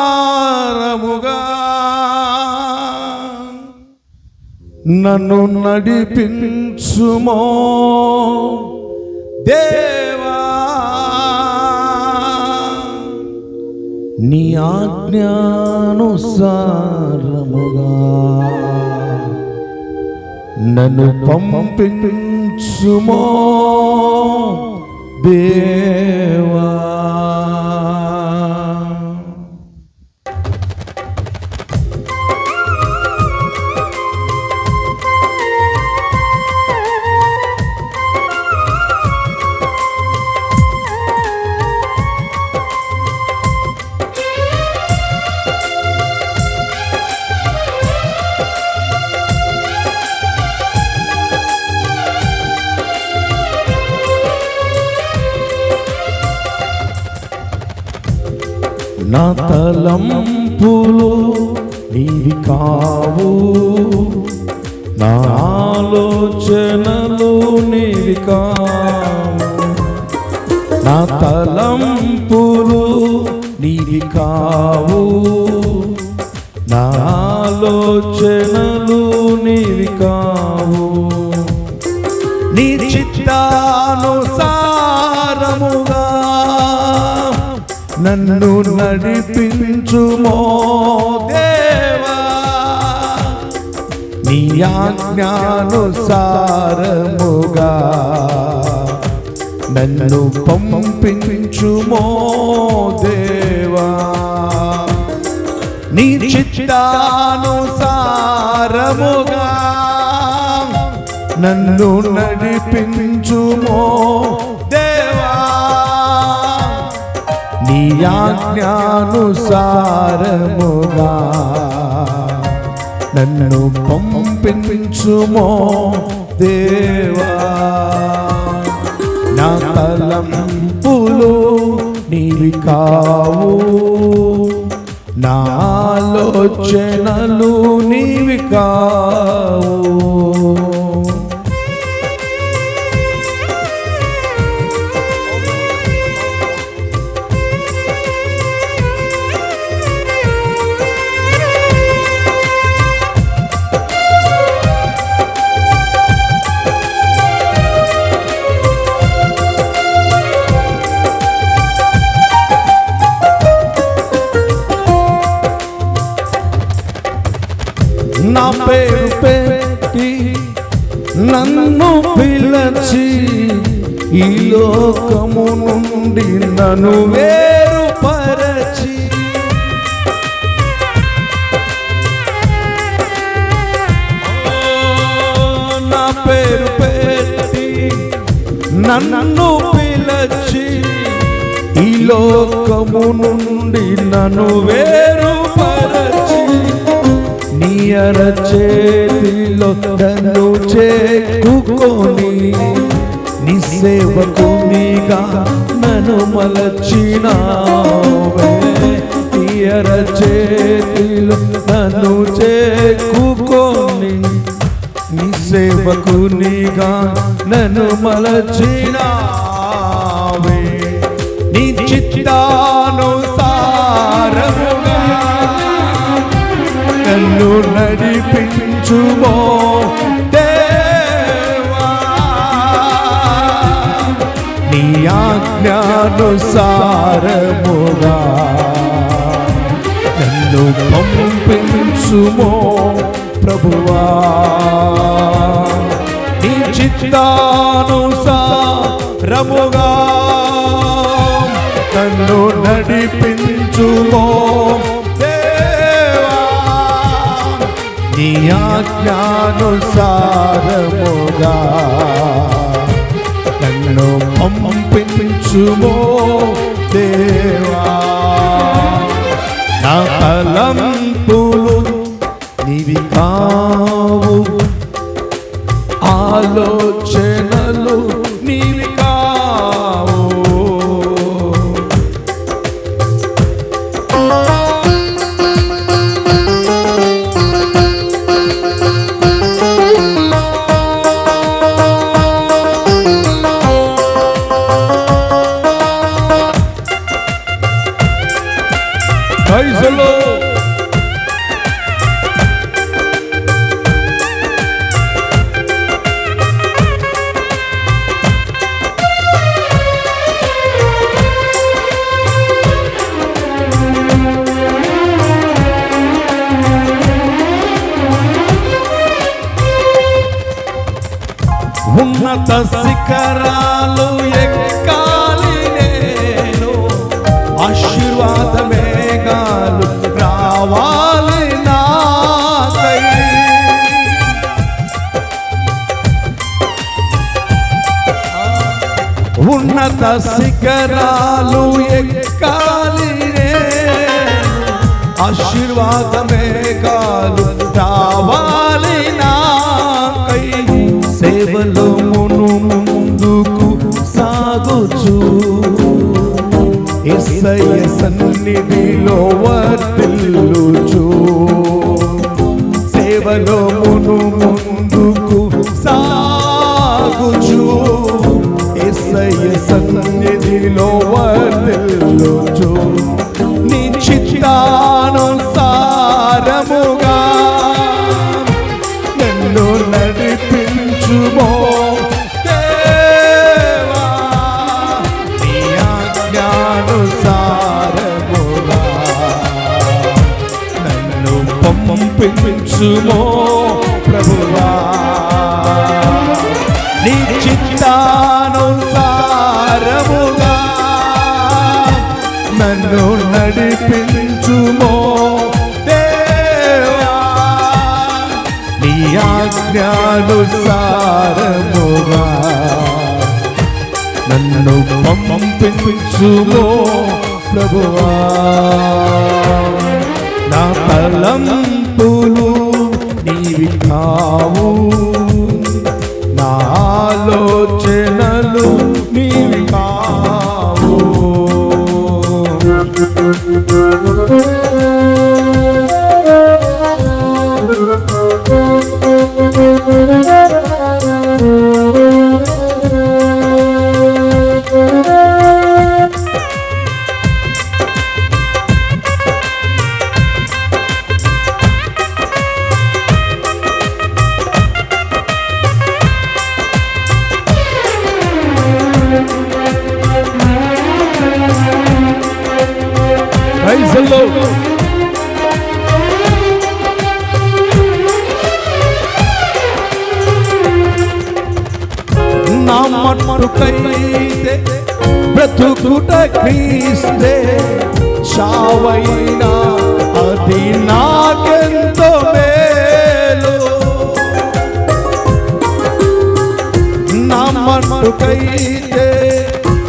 నిశ్చితానుసారముగా నన్ను నడిపించుమో దేవా. నీ ఆజ్ఞానుసారముగా నన్ను పంపించుమో దేవా నా తలంపులు నీవి కావు. నా ఆలోచనలు నీవి కావు. నా తలంపులు నీవి కావు. నా ఆలోచనలు నీవి కావు. నీ చిత్తానుసార నన్ను నడిపించుమో దేవా. నీ ఆజ్ఞానుసారముగా నన్ను పంపించుమో దేవా. నీ చిత్తానుసారముగా నన్ను నడిపించుమో ఆజ్ఞానుసారముగా నన్ను పంపించుమో దేవా. నా తలంపులు నీవి కావు నాలోచనలు నీవి కావు. పెట్టి నన్ను పిలచి ఈ లోకము నుండి నన్ను వేరు పరచి నా పేరు పెట్టి నన్ను పిలచి ఈ లోకము నుండి నన్ను వేరు అర చేతిలో నన్ను చేకుకొని నీ సేవకునిగా నన్ను మలచినావే. నీ అరచేతిలో నన్ను చేకుకొని నీ సేవకునిగా నన్ను మలచినావే నడిపించుమో దేవా. నీ ఆజ్ఞానుసారముగా నన్ను పంపించుమో ప్రభువా. నీ చిత్తానుసారముగా నన్ను నడిపించుమో ఆజ్ఞానుసారముగా నన్ను పంపించుమో దేవా. ఉన్నత శిఖరాలు ఎక్కాలి నేను. ఆశీర్వాద మేఘాలు రావాలి నాకై ఉన్నత శిఖరాలు ఎక్కాలి నేను. ఆశీర్వాద సన్నిధిలో వర్తిల్లుచు సేవలో మును ముందుకు సాగుచు. ఎస్ఐ సన్నిధిలో వర్తిల్లుచు పంపించుమో ప్రభువా. నీ చిత్తానుసారముగా నన్ను నడిపించుమో దేవా. నీ ఆజ్ఞానుసారముగా నన్ను పంపించుమో ప్రభువా. నా ఫలం తలంపులు నీవి కావు. నా ఆలోచనలు మట్టుకైతే బ్రతుకుట క్రీస్తే చావైనా అది నాకెంతో మేలు. నా మట్టుకైతే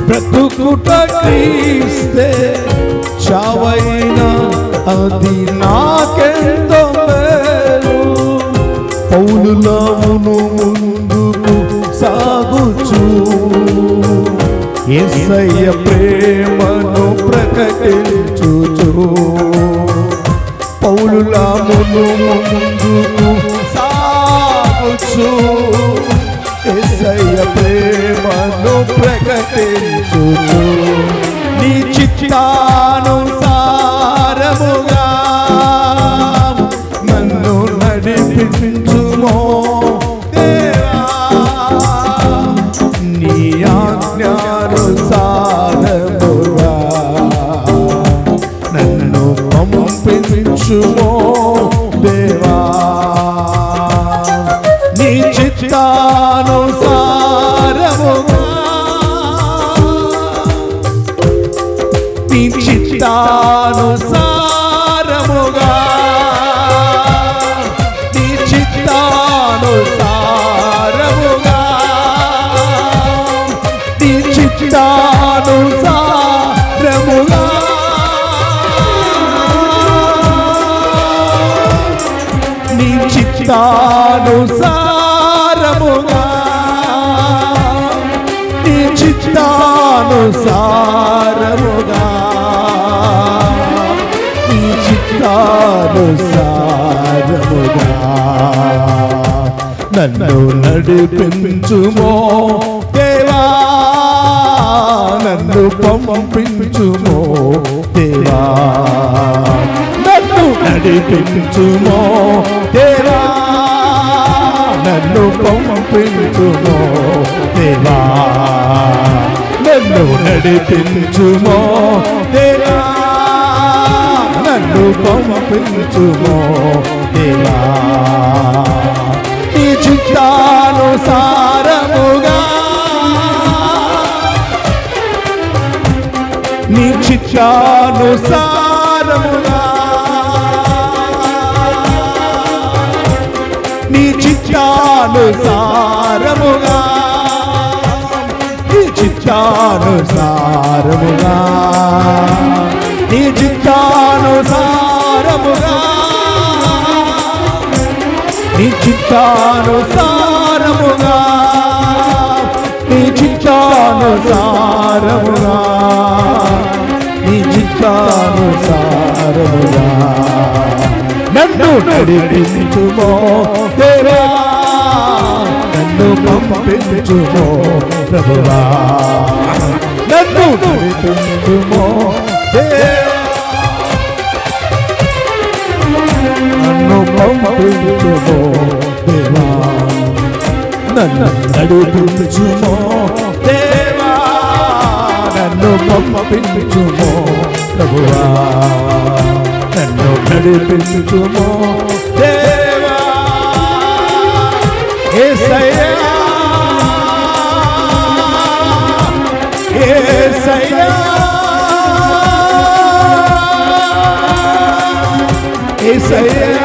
బ్రతుకుట క్రీస్తే చావైనా అది నాకెంతో మేలు. పౌలులమును ఏసయ్య ప్రేమను ప్రకటించుచు. పౌలులామును ముందుకు సాగుచు. ఏసయ్య ప్రేమను ప్రకటించుచు. పంపించుమో దేవా. నీ చిత్తానుసారముగా నీ చిత్తానుసారముగా నీ చిత్తానుసారముగా నీ చిత్తానుసారముగా. చిత్తానుసారముగా. నీ చిత్తానుసారముగా. నీ చిత్తానుసారముగా. నన్ను నడిపించుమో దేవా. నన్ను పంపించుమో దేవా. నన్ను నడిపించుమో దేవా. నన్ను పంపించుమో దేవా. నన్ను నడిపించుమో దేవా. నన్ను పంపించుమో దేవా. ఈ చిత్తానుసారముగా నీ చిత్తానుసారముగా చిత్తానుసారముగా నీ చిత్తానుసారముగా. నీ చిత్తానుసారముగా. నీ చిత్తానుసారముగా. నీ చిత్తానుసారముగా. నీ చిత్తానుసారముగా. నన్ను నడిపించుమో దేవా పంపించుమో ప్రభువా. నన్ను నడిపించుమో నన్ను పంపించుమో దేవా నన్ను నడిపించుమో దేవా నన్ను పంపించుమో ప్రభువా. నన్ను నడిపించుమో దేవా ఏ సయ్యా యేసయ్యా యేసయ్యా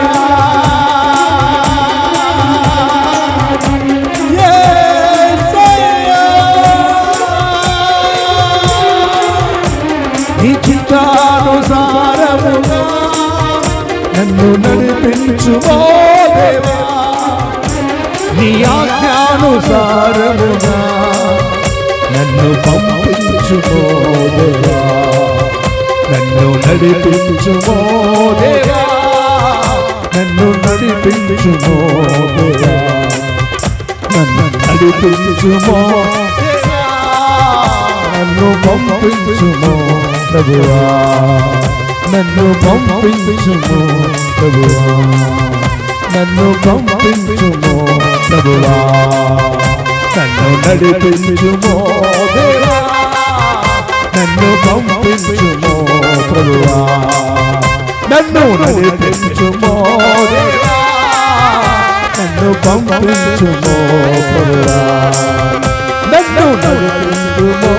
నీ నన్ను నడిపించుమో దేవా. నీ ఆజ్ఞానుసారముగా నన్ను పంపించుమో దేవా నన్ను నడిపించుమో దేవా నన్ను నడిపించుమో దేవా నన్ను నడిపించుమో నన్ను పంపించుమో ప్రభువా. నన్ను పంపించుమో ప్రభువా. నన్ను పంపించుమో ప్రభువా. నన్ను నడిపించుమో దేవా నన్ను పంపించుమో ప్రభువా. నన్ను నడిపించుమో దేవా నన్ను పంపించుమో ప్రభువా. నన్ను నడిపించుమో